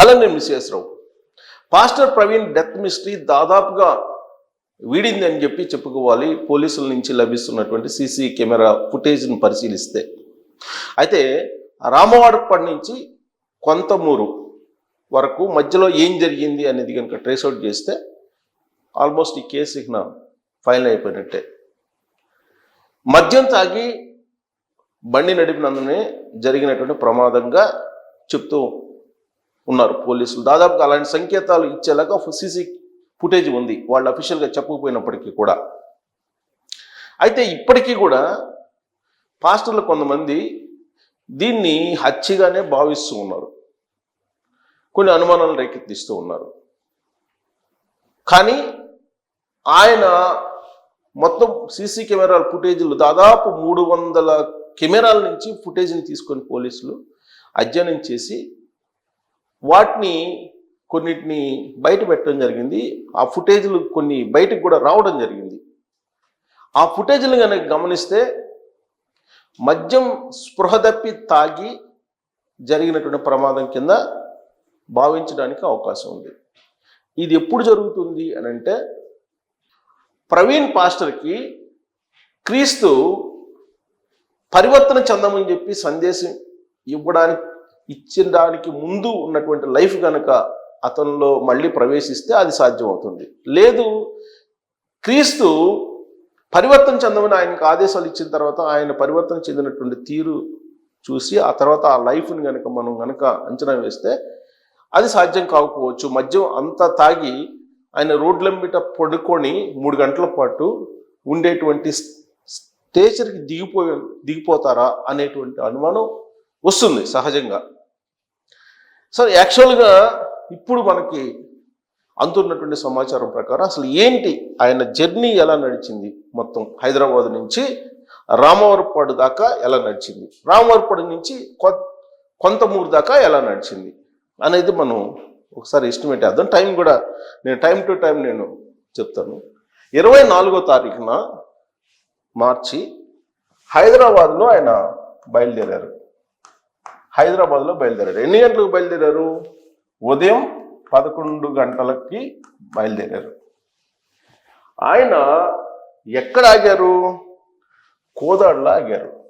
Hello నేను pastor Praveen death mystery దాదాపుగా వీడింది అని చెప్పి చెప్పుకోవాలి. పోలీసుల నుంచి లభిస్తున్నటువంటి సీసీ కెమెరా ఫుటేజ్ను పరిశీలిస్తే. అయితే రామవాడప్పటి నుంచి కొంతమూరు వరకు మధ్యలో ఏం జరిగింది అనేది కనుక ట్రేస్అవుట్ చేస్తే ఆల్మోస్ట్ ఈ కేసు ఇక ఫైనల్ అయిపోయినట్టే. మద్యం తాగి బండి నడిపినందునే జరిగినటువంటి ప్రమాదంగా చెప్తూ ఉన్నారు పోలీసులు. దాదాపుగా అలాంటి సంకేతాలు ఇచ్చేలాగా సీసీ ఫుటేజ్ ఉంది. వాళ్ళు అఫీషియల్గా చెప్పకపోయినప్పటికీ కూడా. అయితే ఇప్పటికీ కూడా పాస్టర్లు కొంతమంది దీన్ని హత్యగానే భావిస్తూ ఉన్నారు. కొన్ని అనుమానాలు రేకెత్తిస్తూ ఉన్నారు. కానీ ఆయన మొత్తం సీసీ కెమెరాల ఫుటేజీలు దాదాపు మూడు వందల కెమెరాల నుంచి ఫుటేజ్ని తీసుకొని పోలీసులు అధ్యయనం చేసి వాటిని కొన్నిటిని బయట పెట్టడం జరిగింది. ఆ ఫుటేజ్లు కొన్ని బయటకు కూడా రావడం జరిగింది. ఆ ఫుటేజ్లు కనుక గమనిస్తే మద్యం స్పృహ తప్పి తాగి జరిగినటువంటి ప్రమాదం కింద భావించడానికి అవకాశం ఉంది. ఇది ఎప్పుడు జరుగుతుంది అని అంటే ప్రవీణ్ పాస్టర్కి క్రీస్తు పరివర్తన చెందమని చెప్పి సందేశం ఇవ్వడానికి ఇచ్చడానికి ముందు ఉన్నటువంటి లైఫ్ కనుక అతనిలో మళ్ళీ ప్రవేశిస్తే అది సాధ్యమవుతుంది. లేదు క్రీస్తు పరివర్తన చెందమని ఆయనకు ఆదేశాలు ఇచ్చిన తర్వాత ఆయన పరివర్తన చెందినటువంటి తీరు చూసి ఆ తర్వాత ఆ లైఫ్ని కనుక మనం కనుక అంచనా వేస్తే అది సాధ్యం కాకపోవచ్చు. మద్యం అంతా తాగి ఆయన రోడ్లంబిట పడుకొని మూడు గంటల పాటు ఉండేటువంటి స్టేచర్కి దిగిపోయి దిగిపోతారా అనేటువంటి అనుమానం వస్తుంది సహజంగా. సో యాక్చువల్గా ఇప్పుడు మనకి అందున్నటువంటి సమాచారం ప్రకారం అసలు ఏంటి? ఆయన జర్నీ ఎలా నడిచింది? మొత్తం హైదరాబాద్ నుంచి రామవరపాడు దాకా ఎలా నడిచింది? రామవరపాడు నుంచి కొ- కొంతమూరు దాకా ఎలా నడిచింది? అనేది మనం ఒకసారి ఎస్టిమేట్ వేద్దాం టైం కూడా నేను టైం టు టైం నేను చెప్తాను. ఇరవై నాలుగో తారీఖున మార్చి హైదరాబాద్లో ఆయన బయలుదేరారు. హైదరాబాద్లో బయలుదేరారు. ఎన్ని గంటలకు బయలుదేరారు? ఉదయం పదకొండు గంటలకి బయలుదేరారు. ఆయన ఎక్కడ ఆగారు? కోదాడలో ఆగారు.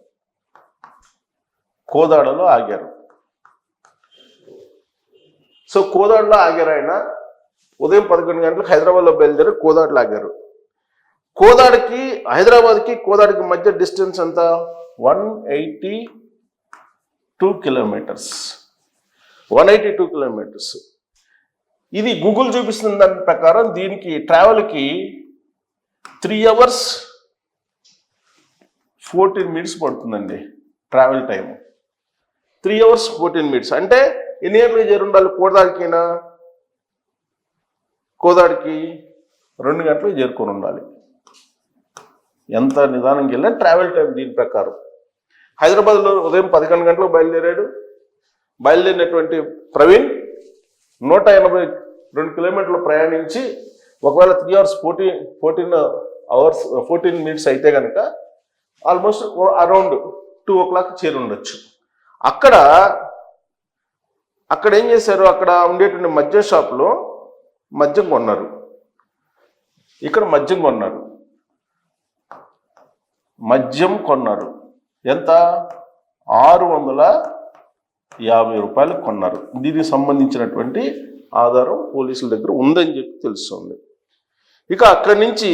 కోదాడలో ఆగారు. సో కోదాడలో ఆగారు ఆయన. ఉదయం పదకొండు గంటలకు హైదరాబాద్లో బయలుదేరి కోదాడలో ఆగారు. కోదాడికి హైదరాబాద్కి కోదాడికి మధ్య డిస్టెన్స్ ఎంత? One eighty two kilometres one eighty two kilometres ఇది గూగుల్ చూపిస్తున్న దాని ప్రకారం దీనికి ట్రావెల్కి త్రీ అవర్స్ ఫోర్టీన్ మినిట్స్ పడుతుందండి travel time three hours fourteen minutes అంటే ఎన్ని గంటలకు చేరి ఉండాలి కోదాడికి రెండు గంటలు చేరుకొని ఉండాలి. ఎంత నిదానంగా వెళ్ళినా ట్రావెల్ టైం దీని ప్రకారం. హైదరాబాద్లో ఉదయం పదకొండు గంటలకు బయలుదేరాడు. బయలుదేరినటువంటి ప్రవీణ్ నూట ఎనభై రెండు కిలోమీటర్లు ప్రయాణించి ఒకవేళ three hours fourteen fourteen hours fourteen minutes అయితే కనుక almost around two o'clock చేరి ఉండొచ్చు అక్కడ అక్కడ ఏం చేశారు? అక్కడ ఉండేటువంటి మద్యం షాప్లో మద్యం కొన్నారు. ఇక్కడ మద్యం కొన్నారు. మద్యం కొన్నారు. ఎంత? ఆరు వందల యాభై రూపాయలు కొన్నారు. దీనికి సంబంధించినటువంటి ఆధారం పోలీసుల దగ్గర ఉందని చెప్పి తెలుస్తుంది. ఇక అక్కడి నుంచి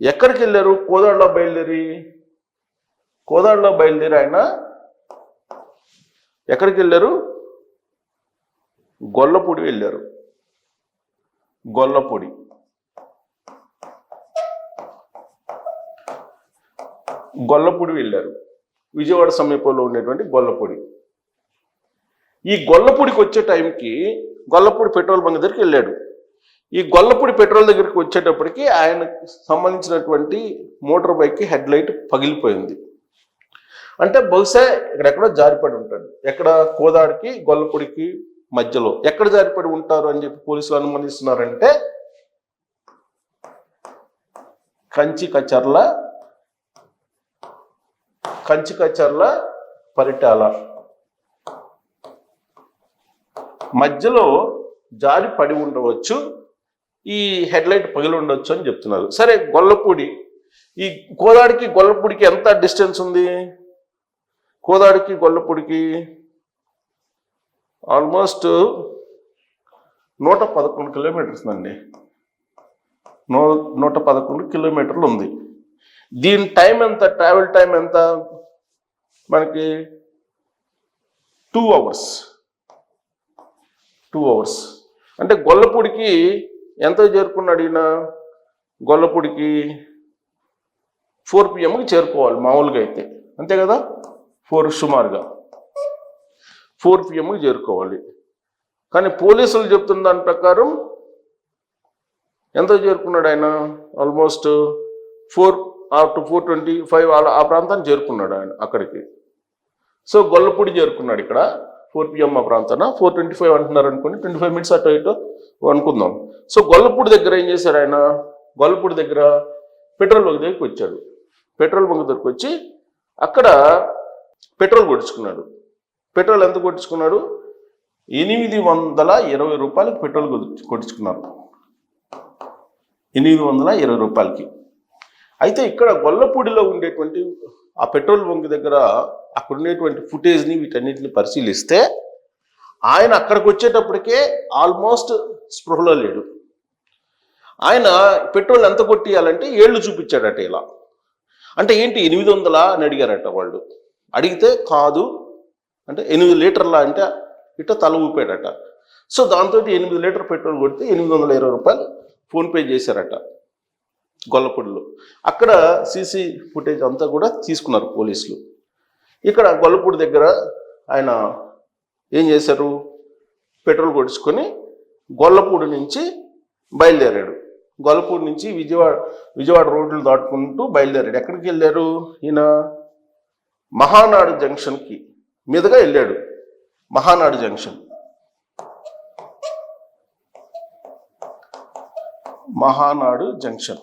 ఎక్కడికి వెళ్ళారు? కోదాడలో బయలుదేరి. కోదాడలో బయలుదేరి ఆయన ఎక్కడికి వెళ్ళారు? గొల్లపూడి వెళ్ళారు. గొల్లపూడి. గొల్లపూడి వెళ్ళారు. విజయవాడ సమీపంలో ఉండేటువంటి గొల్లపూడి. ఈ గొల్లపూడికి వచ్చే టైంకి గొల్లపూడి పెట్రోల్ బంక్ దగ్గరికి వెళ్ళాడు. ఈ గొల్లపూడి పెట్రోల్ దగ్గరికి వచ్చేటప్పటికి ఆయనకు సంబంధించినటువంటి మోటార్ బైక్కి హెడ్ లైట్ పగిలిపోయింది. అంటే బహుశా ఇక్కడెక్కడో జారిపడి ఉంటాడు. ఎక్కడ కోదాడికి గొల్లపూడికి మధ్యలో ఎక్కడ జారిపడి ఉంటారు అని చెప్పి పోలీసులు అనుమానిస్తున్నారంటే కంచి కచర్ల కంచికచర్ల పరిటాల. మధ్యలో జారి పడి ఉండవచ్చు. ఈ హెడ్లైట్ పగిలి ఉండొచ్చు అని చెప్తున్నారు. సరే గొల్లపూడి. ఈ కోదాడికి గొల్లపూడికి ఎంత డిస్టెన్స్ ఉంది? కోదాడికి గొల్లపూడికి ఆల్మోస్ట్ నూట పదకొండు కిలోమీటర్స్ అండి. నూ నూట పదకొండు కిలోమీటర్లు ఉంది. దీని టైం ఎంత? ట్రావెల్ టైం ఎంత? మనకి టూ అవర్స్ టూ అవర్స్ అంటే గొల్లపూడికి ఎంత చేరుకున్నాడు ఈయన? గొల్లపూడికి ఫోర్ పిఎంకి చేరుకోవాలి మామూలుగా అయితే. అంతే కదా? ఫోర్ సుమారుగా. ఫోర్ పిఎంకి చేరుకోవాలి. కానీ పోలీసులు చెప్తున్న దాని ప్రకారం ఎంత చేరుకున్నాడు ఆయన? Almost four to four twenty five ఆ ప్రాంతాన్ని చేరుకున్నాడు ఆయన అక్కడికి. సో గొల్లపూడి చేరుకున్నాడు ఇక్కడ ఫోర్ పిఎం ఆ ప్రాంతాన. ఫోర్ ట్వంటీ ఫైవ్ అంటున్నారు అనుకోండి ట్వంటీ ఫైవ్ మినిట్స్ అటు ఇటు అనుకుందాం. సో గొల్లపూడి దగ్గర ఏం చేశారు ఆయన? గొల్లపూడి దగ్గర పెట్రోల్ బంక్ దగ్గరికి వచ్చాడు. పెట్రోల్ బంక్ దగ్గరికి వచ్చి అక్కడ పెట్రోల్ కొట్టించుకున్నాడు పెట్రోల్ ఎంత కొట్టించుకున్నాడు ఎనిమిది వందల ఇరవై రూపాయలకి పెట్రోల్ కొట్టించుకున్నారు ఎనిమిది వందల ఇరవై రూపాయలకి. అయితే ఇక్కడ గొల్లపూడిలో ఉండేటువంటి ఆ పెట్రోల్ బంక్ దగ్గర అక్కడ ఉండేటువంటి ఫుటేజ్ని వీటన్నిటిని పరిశీలిస్తే ఆయన అక్కడికి వచ్చేటప్పటికే ఆల్మోస్ట్ స్పృహలో లేడు. ఆయన పెట్రోల్ ఎంత కొట్టియాలంటే ఏళ్ళు చూపించాడట ఇలా. అంటే ఏంటి ఎనిమిది వందలా అని అడిగారట వాళ్ళు. అడిగితే కాదు అంటే ఎనిమిది లీటర్లా అంటే ఇట తల ఊపాడట. సో దాంతో ఎనిమిది లీటర్ పెట్రోల్ కొడితే ఎనిమిది వందల ఇరవై రూపాయలు ఫోన్పే చేశారట. గొల్లపూడిలో. అక్కడ సీసీ ఫుటేజ్ అంతా కూడా తీసుకున్నారు పోలీసులు. ఇక్కడ గొల్లపూడి దగ్గర ఆయన ఏం చేశారు? పెట్రోల్ కొట్టించుకొని గొల్లపూడి నుంచి బయలుదేరాడు. గొల్లపూడి నుంచి విజయవాడ విజయవాడ రోడ్లు దాటుకుంటూ బయలుదేరాడు. ఎక్కడికి వెళ్ళారు ఈయన? మహానాడు జంక్షన్కి మీదుగా వెళ్ళాడు. మహానాడు జంక్షన్. మహానాడు జంక్షన్.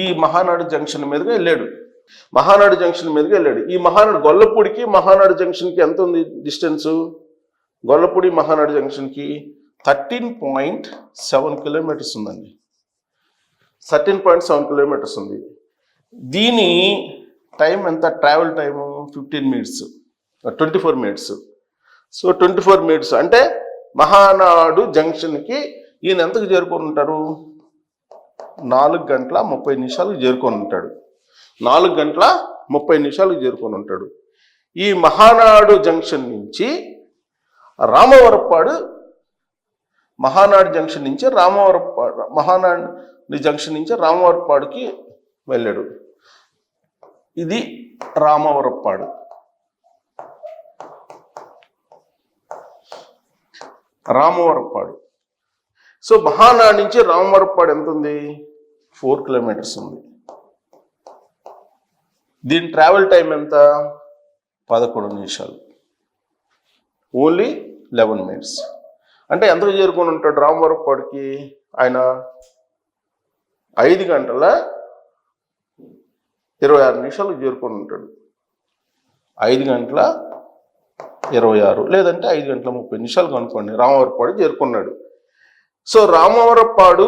ఈ మహానాడు జంక్షన్ మీదుగా వెళ్ళాడు. మహానాడు జంక్షన్ మీదుగా వెళ్ళాడు. ఈ మహానాడు గొల్లపూడికి మహానాడు జంక్షన్కి ఎంత ఉంది డిస్టెన్స్? గొల్లపూడి మహానాడు జంక్షన్కి థర్టీన్ పాయింట్ సెవెన్ కిలోమీటర్స్ ఉందండి. థర్టీన్ పాయింట్ సెవెన్ కిలోమీటర్స్ ఉంది. దీని టైం ఎంత? Travel time fifteen minutes twenty four minutes. So twenty four minutes అంటే మహానాడు జంక్షన్కి ఈయన ఎంతకు చేరుకొని ఉంటారు? నాలుగు గంటల ముప్పై నిమిషాలకు చేరుకొని ఉంటాడు. నాలుగు గంటల ముప్పై నిమిషాలకు చేరుకొని ఉంటాడు. ఈ మహానాడు జంక్షన్ నుంచి రామవరపాడు మహానాడు జంక్షన్ నుంచి రామవరపాడు మహానాడు జంక్షన్ నుంచి రామవరపాడుకి వెళ్ళాడు. ఇది రామవరపాడు రామవరపాడు సో మహానాడు నుంచి రామవరపాడు ఎంత ఉంది? ఫోర్ కిలోమీటర్స్ ఉంది. దీని ట్రావెల్ టైం ఎంత? పదకొండు నిమిషాలు. Only eleven minutes. అంటే ఎంతకు చేరుకొని ఉంటాడు రామవరపాడుకి ఆయన ఐదు గంటల ఇరవై ఆరు నిమిషాలకు చేరుకొని ఉంటాడు. ఐదు గంటల ఇరవై ఆరు లేదంటే ఐదు గంటల ముప్పై నిమిషాలు కనుక్కోండి. రామవరపాడు చేరుకున్నాడు. సో రామవరపాడు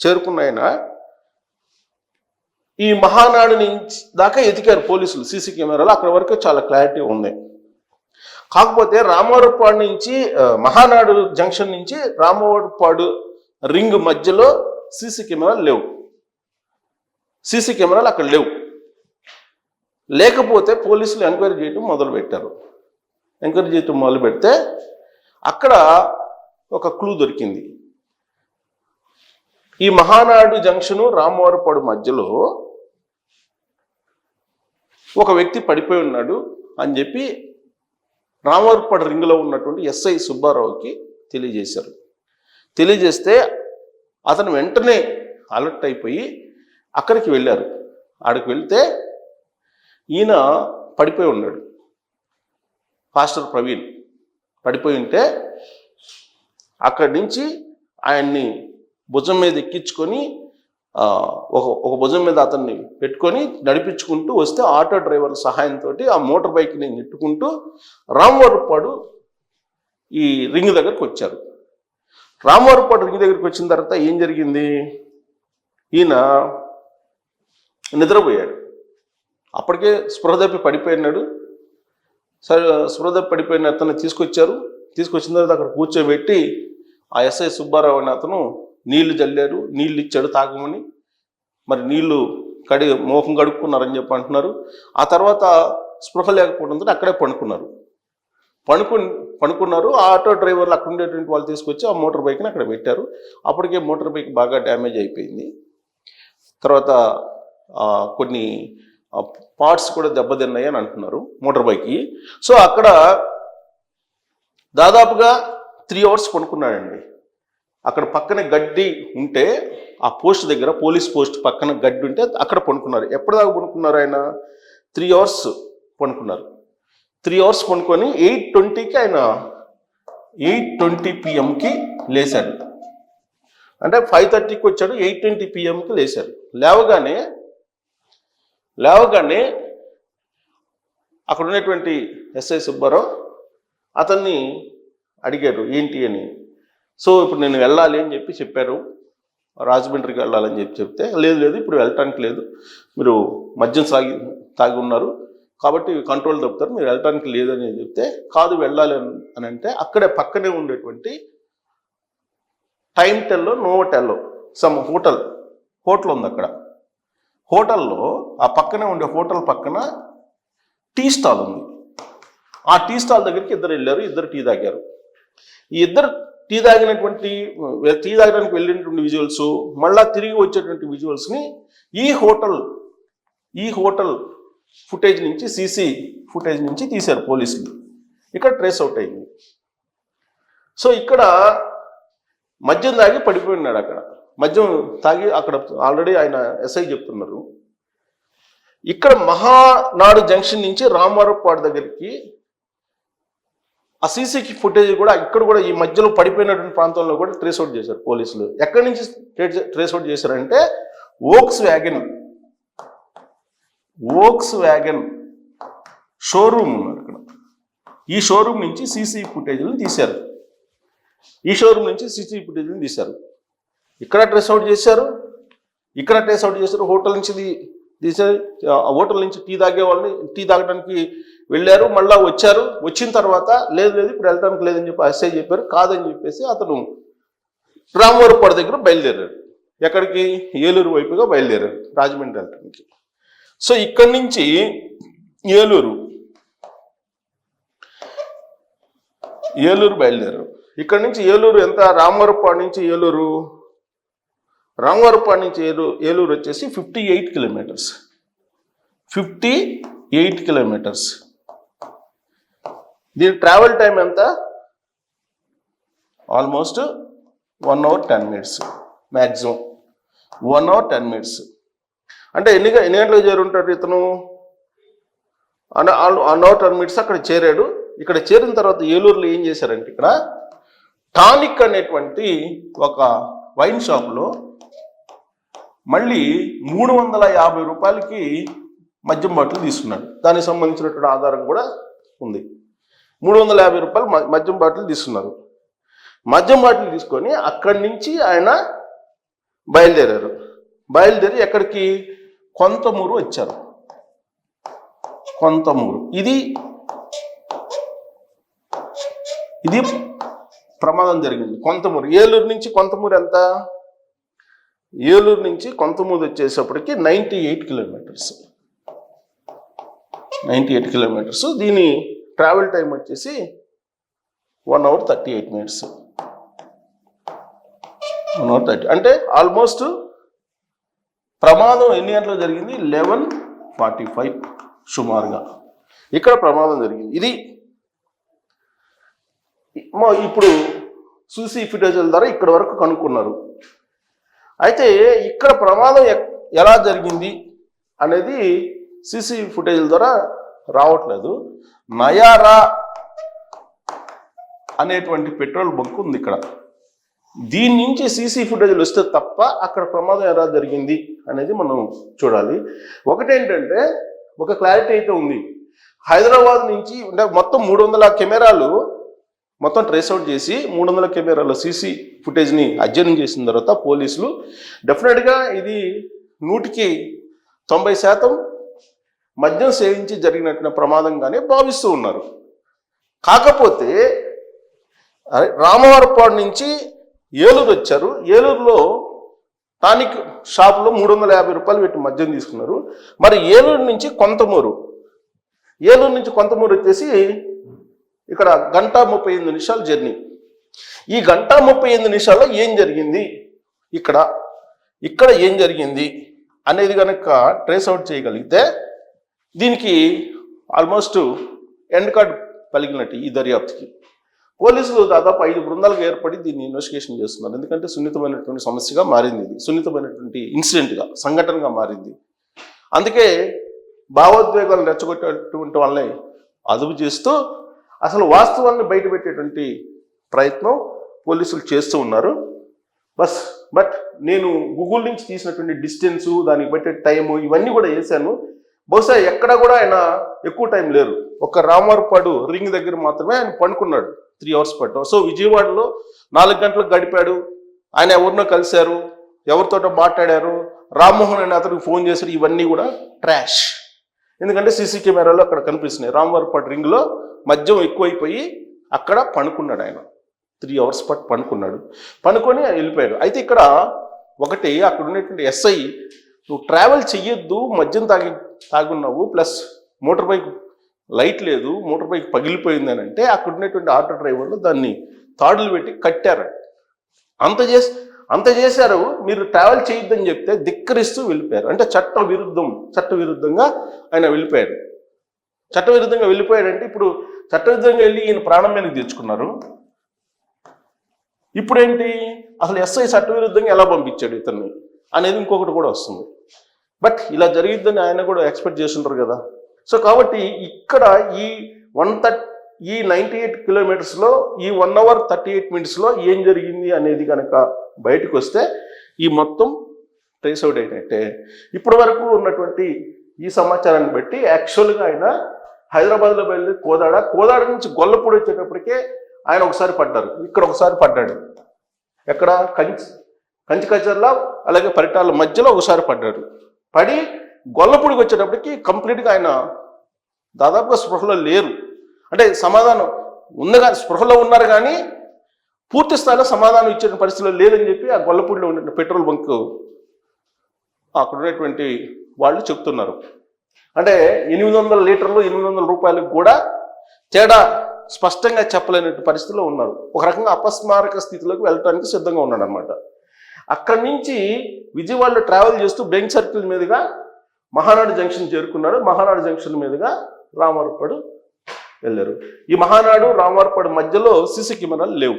చేరుకున్న ఆయన ఈ మహానాడు నుంచి దాకా ఎతికారు పోలీసులు సీసీ కెమెరాలు. అక్కడ వరకు చాలా క్లారిటీ ఉంది. కాకపోతే రామవరపాడు నుంచి మహానాడు జంక్షన్ నుంచి రామవరపాడు రింగ్ మధ్యలో సీసీ కెమెరాలు లేవు. సీసీ కెమెరాలు అక్కడ లేవు. లేకపోతే పోలీసులు ఎంక్వైరీ చేయటం మొదలు పెట్టారు ఎంక్వైరీ చేయటం మొదలు పెడితే అక్కడ ఒక క్లూ దొరికింది. ఈ మహానాడు జంక్షను రామవరపాడు మధ్యలో ఒక వ్యక్తి పడిపోయి ఉన్నాడు అని చెప్పి రామవరపాడు రింగ్లో ఉన్నటువంటి ఎస్ఐ సుబ్బారావుకి తెలియజేశారు. తెలియజేస్తే అతను వెంటనే అలర్ట్ అయిపోయి అక్కడికి వెళ్ళారు. ఆడికి వెళ్తే ఈయన పడిపోయి ఉన్నాడు. పాస్టర్ ప్రవీణ్ పడిపోయి ఉంటే అక్కడి నుంచి ఆయన్ని భుజం మీద ఎక్కించుకొని ఒక ఒక భుజం మీద అతన్ని పెట్టుకొని నడిపించుకుంటూ వస్తే ఆటో డ్రైవర్ సహాయంతో ఆ మోటార్ బైక్ని నెట్టుకుంటూ రామవరపాడు ఈ రింగ్ దగ్గరకు వచ్చారు. రామవరపాడు రింగ్ దగ్గరికి వచ్చిన తర్వాత ఏం జరిగింది? ఈయన నిద్రపోయాడు. అప్పటికే స్పృహదప్పి పడిపోయినాడు సరే స్పృహదప్పి పడిపోయిన అతను తీసుకొచ్చారు. తీసుకొచ్చిన తర్వాత అక్కడ కూర్చోబెట్టి ఆ ఎస్ఐ సుబ్బారావు అనే అతను నీళ్ళు చల్లారు నీళ్ళు ఇచ్చాడు తాగమని. మరి నీళ్ళు కడి మోహం కడుక్కున్నారని చెప్పి అంటున్నారు. ఆ తర్వాత స్పృహ లేకపోవడంతో అక్కడే పండుకున్నారు. పడుకు పడుకున్నారు. ఆ ఆటో డ్రైవర్లు అక్కడ ఉండేటువంటి వాళ్ళు తీసుకొచ్చి ఆ మోటార్ బైక్ని అక్కడ పెట్టారు. అప్పటికే మోటార్ బైక్ బాగా డ్యామేజ్ అయిపోయింది. తర్వాత కొన్ని పార్ట్స్ కూడా దెబ్బతిన్నాయి అని అంటున్నారు మోటార్ బైక్కి. సో అక్కడ దాదాపుగా త్రీ అవర్స్ పనుకున్నాడండి అక్కడ పక్కన గడ్డి ఉంటే ఆ పోస్ట్ దగ్గర పోలీస్ పోస్ట్ పక్కన గడ్డి ఉంటే అక్కడ పండుకున్నారు. ఎప్పటిదాకా పండుకున్నారు ఆయన? త్రీ అవర్స్ పండుకున్నారు. త్రీ అవర్స్ పండుకొని ఎయిట్ ట్వంటీకి ఆయన ఎయిట్ ట్వంటీ పిఎంకి లేచాడు. అంటే ఫైవ్ థర్టీకి వచ్చాడు ఎయిట్ ట్వంటీ పిఎంకి లేచాడు. లేవగానే లేవగానే అక్కడ ఉన్నటువంటి ఎస్ఐ సుబ్బారావు అతన్ని అడిగాడు ఏంటి అని. సో ఇప్పుడు నేను వెళ్ళాలి అని చెప్పి చెప్పారు. రాజమండ్రికి వెళ్ళాలని చెప్పి చెప్తే లేదు లేదు ఇప్పుడు వెళ్ళటానికి లేదు. మీరు మద్యం సాగి తాగి ఉన్నారు. కాబట్టి కంట్రోల్ తప్పుతారు మీరు వెళ్ళటానికి లేదని చెప్తే కాదు వెళ్ళాలి అని- అని అంటే అక్కడే పక్కనే ఉండేటువంటి టైం టెల్లో నోవటెల్లో సమ్ హోటల్ హోటల్ ఉంది అక్కడ. హోటల్లో ఆ పక్కనే ఉండే హోటల్ పక్కన టీ స్టాల్ ఉంది. ఆ టీ స్టాల్ దగ్గరికి ఇద్దరు వెళ్ళారు ఇద్దరు టీ తాగారు. ఈ ఇద్దరు టీ తాగినటువంటి టీ తాగడానికి వెళ్ళినటువంటి విజువల్స్ మళ్ళా తిరిగి వచ్చేటువంటి విజువల్స్ని ఈ హోటల్ ఈ హోటల్ ఫుటేజ్ నుంచి సీసీ ఫుటేజ్ నుంచి తీశారు పోలీసులు. ఇక్కడ ట్రేస్ అవుట్ అయింది. సో ఇక్కడ మద్యం తాగి పడిపోయి ఉన్నాడు అక్కడ. మద్యం తాగి అక్కడ ఆల్రెడీ ఆయన ఎస్ఐ చెప్తున్నారు. ఇక్కడ మహానాడు జంక్షన్ నుంచి రామారపాడు దగ్గరికి ఆ సీసీకి ఫుటేజ్ కూడా ఇక్కడ కూడా ఈ మధ్యలో పడిపోయినటువంటి ప్రాంతంలో కూడా ట్రేస్ అవుట్ చేశారు పోలీసులు. ఎక్కడి నుంచి ట్రేస్ అవుట్ చేశారంటే Volkswagen. Volkswagen showroom ఉన్నారు ఇక్కడ. ఈ షోరూమ్ నుంచి సీసీ ఫుటేజ్లను తీశారు. ఈ షోరూమ్ నుంచి సీసీ ఫుటేజ్లను తీశారు. ఇక్కడ ట్రేస్ అవుట్ చేశారు. ఇక్కడ ట్రేస్ అవుట్ చేశారు. హోటల్ నుంచి తీసే హోటల్ నుంచి టీ తాగే వాళ్ళని టీ తాగడానికి వెళ్ళారు మళ్ళా వచ్చారు. వచ్చిన తర్వాత లేదు లేదు ఇప్పుడు వెళ్ళడానికి లేదని చెప్పి ఎస్ఐ చెప్పారు. కాదని చెప్పేసి అతను రామవరపాడు దగ్గర బయలుదేరారు. ఎక్కడికి? ఏలూరు వైపుగా బయలుదేరారు రాజమండ్రి వెళ్ళడానికి సో ఇక్కడి నుంచి ఏలూరు ఏలూరు బయలుదేరారు. ఇక్కడ నుంచి ఏలూరు ఎంత? రామవరపాడు నుంచి ఏలూరు రామవరపాడు నుంచి ఏలూరు ఏలూరు వచ్చేసి fifty eight kilometres fifty eight kilometres దీని ట్రావెల్ టైం ఎంత? Almost one hour ten minutes maximum one hour ten minutes అంటే ఎన్ని ఎన్ని గంటలకు చేరుంటాడు ఇతను? వన్ అవర్ టెన్ మినిట్స్ అక్కడ చేరాడు. ఇక్కడ చేరిన తర్వాత ఏలూరులో ఏం చేశారంటే ఇక్కడ టానిక్ అనేటువంటి ఒక వైన్ షాప్లో మళ్ళీ మూడు వందల యాభై రూపాయలకి మద్యం బాటిల్ తీసుకున్నాడు. దానికి సంబంధించినటువంటి ఆధారం కూడా ఉంది. మూడు వందల యాభై రూపాయలు మద్యం బాటిల్ తీసుకున్నారు. మద్యం బాటిల్ తీసుకొని అక్కడి నుంచి ఆయన బయలుదేరారు. బయలుదేరి ఎక్కడికి? కొంతమూరు వచ్చారు. కొంతమూరు. ఇది ఇది ప్రమాదం జరిగింది. కొంతమూరు. ఏలూరు నుంచి కొంతమూరు ఎంత? ఏలూరు నుంచి Kontamuru వచ్చేసప్పటికి ninety eight kilometres. Ninety eight kilometres. దీని ట్రావెల్ టైం వచ్చేసి one hour thirty eight minutes. One hour thirty అంటే ఆల్మోస్ట్ ప్రమాదం ఎన్ని గంటలకు జరిగింది? లెవెన్ ఫార్టీ ఫైవ్ సుమారుగా. ఇక్కడ ప్రమాదం జరిగింది. ఇది ఇప్పుడు చూసి ఫుటేజ్ల ద్వారా ఇక్కడ వరకు కనుక్కున్నారు. అయితే ఇక్కడ ప్రమాదం ఎలా జరిగింది అనేది సీసీ ఫుటేజ్ల ద్వారా రావట్లేదు. నయారా అనేటువంటి పెట్రోల్ బంక్ ఉంది ఇక్కడ. దీని నుంచి సీసీ ఫుటేజ్లు వస్తే తప్ప అక్కడ ప్రమాదం ఎలా జరిగింది అనేది మనం చూడాలి. ఒకటేంటంటే ఒక క్లారిటీ అయితే ఉంది. హైదరాబాద్ నుంచి అంటే మొత్తం మూడు వందల కెమెరాలు మొత్తం ట్రేస్ అవుట్ చేసి మూడు వందల కెమెరాల సీసీ ఫుటేజ్ని అధ్యయనం చేసిన తర్వాత పోలీసులు డెఫినెట్గా ఇది నూటికి తొంభై శాతం మద్యం సేవించి జరిగినట్టు ప్రమాదంగానే భావిస్తూ ఉన్నారు. కాకపోతే రామవరపాడు నుంచి ఏలూరు వచ్చారు. ఏలూరులో టానిక్ షాప్లో మూడు వందల యాభై రూపాయలు పెట్టి మద్యం తీసుకున్నారు. మరి ఏలూరు నుంచి కొంతమూరు. ఏలూరు నుంచి కొంతమూరు వచ్చేసి ఇక్కడ గంట ముప్పై ఎనిమిది నిమిషాలు జర్నీ. ఈ గంట ముప్పై ఎనిమిది నిమిషాల్లో ఏం జరిగింది? ఇక్కడ ఇక్కడ ఏం జరిగింది? అనేది కనుక ట్రేస్ అవుట్ చేయగలిగితే దీనికి ఆల్మోస్ట్ ఎండ్ కార్డ్ పలికినట్టు ఈ దర్యాప్తుకి. పోలీసులు దాదాపు ఐదు బృందాలుగా ఏర్పడి దీన్ని ఇన్వెస్టిగేషన్ చేస్తున్నారు. ఎందుకంటే సున్నితమైనటువంటి సమస్యగా మారింది ఇది. సున్నితమైనటువంటి ఇన్సిడెంట్గా సంఘటనగా మారింది. అందుకే భావోద్వేగాలు రెచ్చగొట్టేటువంటి వాళ్ళని అదుపు చేస్తూ అసలు వాస్తవాన్ని బయటపెట్టేటువంటి ప్రయత్నం పోలీసులు చేస్తూ ఉన్నారు. బస్ బట్ నేను గూగుల్ నుంచి తీసినటువంటి డిస్టెన్సు దానికి బట్టే టైము ఇవన్నీ కూడా వేశాను. బహుశా ఎక్కడ కూడా ఆయన ఎక్కువ టైం లేరు. ఒక రామవరపాడు రింగ్ దగ్గర మాత్రమే ఆయన పండుకున్నాడు త్రీ అవర్స్ పట్టు సో విజయవాడలో నాలుగు గంటలకు గడిపాడు. ఆయన ఎవరినో కలిశారు ఎవరితోటో మాట్లాడారు రామ్మోహన్ అనే అతనికి ఫోన్ చేశారు ఇవన్నీ కూడా ట్రాష్. ఎందుకంటే సీసీ కెమెరాలో అక్కడ కనిపిస్తున్నాయి. రామవరపాడు రింగ్లో మద్యం ఎక్కువైపోయి అక్కడ పనుకున్నాడు ఆయన. త్రీ అవర్స్ పాటు పనుకున్నాడు పనుకొని వెళ్ళిపోయాడు. అయితే ఇక్కడ ఒకటి అక్కడ ఉన్నటువంటి ఎస్ఐ నువ్వు ట్రావెల్ చెయ్యొద్దు మద్యం తాగి తాగున్నావు ప్లస్ మోటార్ బైక్ లైట్ లేదు మోటార్ బైక్ పగిలిపోయింది అని అంటే అక్కడ ఉన్నటువంటి ఆటో డ్రైవర్లు దాన్ని తాడులు పెట్టి కట్టారు అంత చేసి అంత చేశారు మీరు ట్రావెల్ చేయొద్దని చెప్తే ధిక్కరిస్తూ వెళ్ళిపోయారు. అంటే చట్ట విరుద్ధం చట్ట విరుద్ధంగా ఆయన వెళ్ళిపోయాడు. చట్ట విరుద్ధంగా వెళ్ళిపోయాడంటే ఇప్పుడు చట్ట విరుద్ధంగా వెళ్ళి ఈయన ప్రాణం మీదకి తెచ్చుకున్నారు. ఇప్పుడేంటి? అసలు ఎస్ఐ చట్టవిరుద్ధంగా ఎలా పంపించాడు ఇతన్ని? అనేది ఇంకొకటి కూడా వస్తుంది. బట్ ఇలా జరిగిద్దని ఆయన కూడా ఎక్స్పెక్ట్ చేస్తుంటారు కదా. సో కాబట్టి ఇక్కడ ఈ వన్ థర్ట్ ఈ నైంటీ ఎయిట్ కిలోమీటర్స్లో ఈ వన్ అవర్ థర్టీ ఎయిట్ మినిట్స్లో ఏం జరిగింది అనేది కనుక బయటకు వస్తే ఈ మొత్తం ట్రేస్ అవుట్ అయినట్టే ఇప్పటి వరకు ఉన్నటువంటి ఈ సమాచారాన్ని బట్టి యాక్చువల్గా ఆయన హైదరాబాద్లో వెళ్ళి కోదాడ కోదాడ నుంచి గొల్లపూడి వచ్చేటప్పటికే ఆయన ఒకసారి పడ్డారు. ఇక్కడ ఒకసారి పడ్డాడు. ఎక్కడ? కంచి కంచి కచర్ల అలాగే పరిటాల మధ్యలో ఒకసారి పడ్డాడు. పడి గొల్లపూడికి వచ్చేటప్పటికి కంప్లీట్గా ఆయన దాదాపుగా స్పృహలో లేరు. అంటే సమాధానం ఉంది కానీ స్పృహలో ఉన్నారు కానీ పూర్తి స్థాయిలో సమాధానం ఇచ్చే పరిస్థితిలో లేదని చెప్పి ఆ గొల్లపూడిలో ఉన్న పెట్రోల్ బంక్ అక్కడ ఉన్నటువంటి వాళ్ళు చెప్తున్నారు. అంటే ఎనిమిది వందల లీటర్లు ఎనిమిది వందల రూపాయలకు కూడా తేడా స్పష్టంగా చెప్పలేనట్టు పరిస్థితిలో ఉన్నారు. ఒక రకంగా అపస్మారక స్థితిలోకి వెళ్ళటానికి సిద్ధంగా ఉన్నాడు అనమాట అక్కడి నుంచి విజయవాడలో ట్రావెల్ చేస్తూ బెంక్ సర్కిల్ మీదుగా మహానాడు జంక్షన్ చేరుకున్నాడు. మహానాడు జంక్షన్ మీదుగా రామవరపాడు వెళ్ళారు. ఈ మహానాడు రామవరపాడు మధ్యలో సీసీ కెమెరాలు లేవు.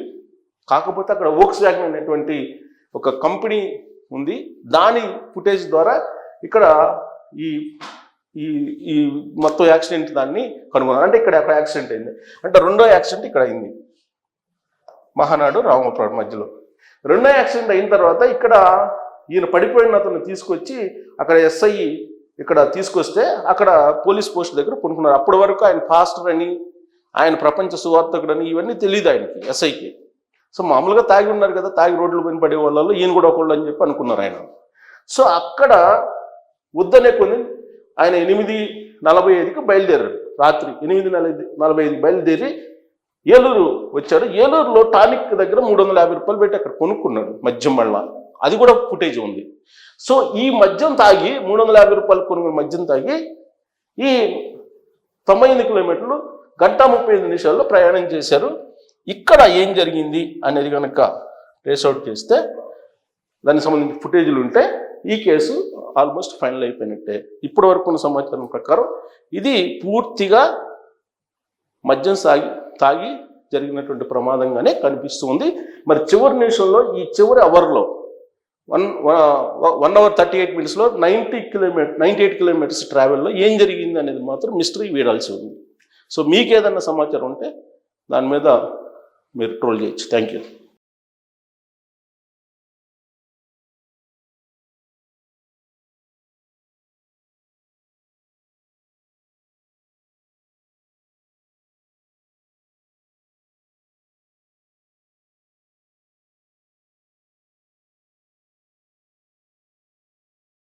కాకపోతే అక్కడ ఓక్స్ వ్యాగన్ అనేటువంటి ఒక కంపెనీ ఉంది. దాని ఫుటేజ్ ద్వారా ఇక్కడ ఈ ఈ ఈ మొత్తం యాక్సిడెంట్ దాన్ని కనుగొన్నారు. అంటే ఇక్కడ అక్కడ యాక్సిడెంట్ అయింది. అంటే రెండో యాక్సిడెంట్ ఇక్కడ అయింది. మహానాడు రామపురం మధ్యలో. రెండో యాక్సిడెంట్ అయిన తర్వాత ఇక్కడ ఈయన పడిపోయిన అతను తీసుకొచ్చి అక్కడ ఎస్ఐ ఇక్కడ తీసుకొస్తే అక్కడ పోలీస్ పోస్ట్ దగ్గర కొనుక్కున్నారు అప్పటి వరకు ఆయన ఫాస్టర్ అని ఆయన ప్రపంచ సువార్తకుడని ఇవన్నీ తెలియదు ఆయనకి ఎస్ఐకి. సో మామూలుగా తాగి ఉన్నారు కదా తాగి రోడ్ల పైన పడే వాళ్ళు ఈయన కూడా ఒకళ్ళు అని చెప్పి అనుకున్నారు ఆయన. సో అక్కడ వద్దనే కొన్ని ఆయన ఎనిమిది నలభై ఐదుకి బయలుదేరారు రాత్రి ఎనిమిది నలభై నలభై ఐదుకి బయలుదేరి ఏలూరు వచ్చాడు ఏలూరులో టానిక్ దగ్గర మూడు వందల యాభై రూపాయలు పెట్టి అక్కడ కొనుక్కున్నాడు మద్యం మళ్ళా అది కూడా ఫుటేజ్ ఉంది. సో ఈ మద్యం తాగి మూడు వందల యాభై రూపాయలు కొనుక్కున్న మద్యం తాగి ఈ తొంభై ఎనిమిది కిలోమీటర్లు గంట ముప్పై ఐదు నిమిషాల్లో ప్రయాణం చేశారు. ఇక్కడ ఏం జరిగింది అనేది కనుక ట్రేస్అవుట్ చేస్తే దానికి సంబంధించిన ఫుటేజ్లు ఉంటే ఈ కేసు ఆల్మోస్ట్ ఫైనల్ అయిపోయినట్టే. ఇప్పటి వరకు ఉన్న సమాచారం ప్రకారం ఇది పూర్తిగా మద్యం సాగి తాగి జరిగినటువంటి ప్రమాదంగానే కనిపిస్తుంది. మరి చివరి నిమిషంలో ఈ చివరి అవర్లో one one hour thirty eight మినిట్స్లో ninety kilometre ninety eight kilometres ట్రావెల్లో ఏం జరిగింది అనేది మాత్రం మిస్టరీ వీడాల్సి ఉంది. సో మీకు ఏదన్నా సమాచారం ఉంటే దాని మీద మీరు ట్రోల్ చేయొచ్చు. Thank you.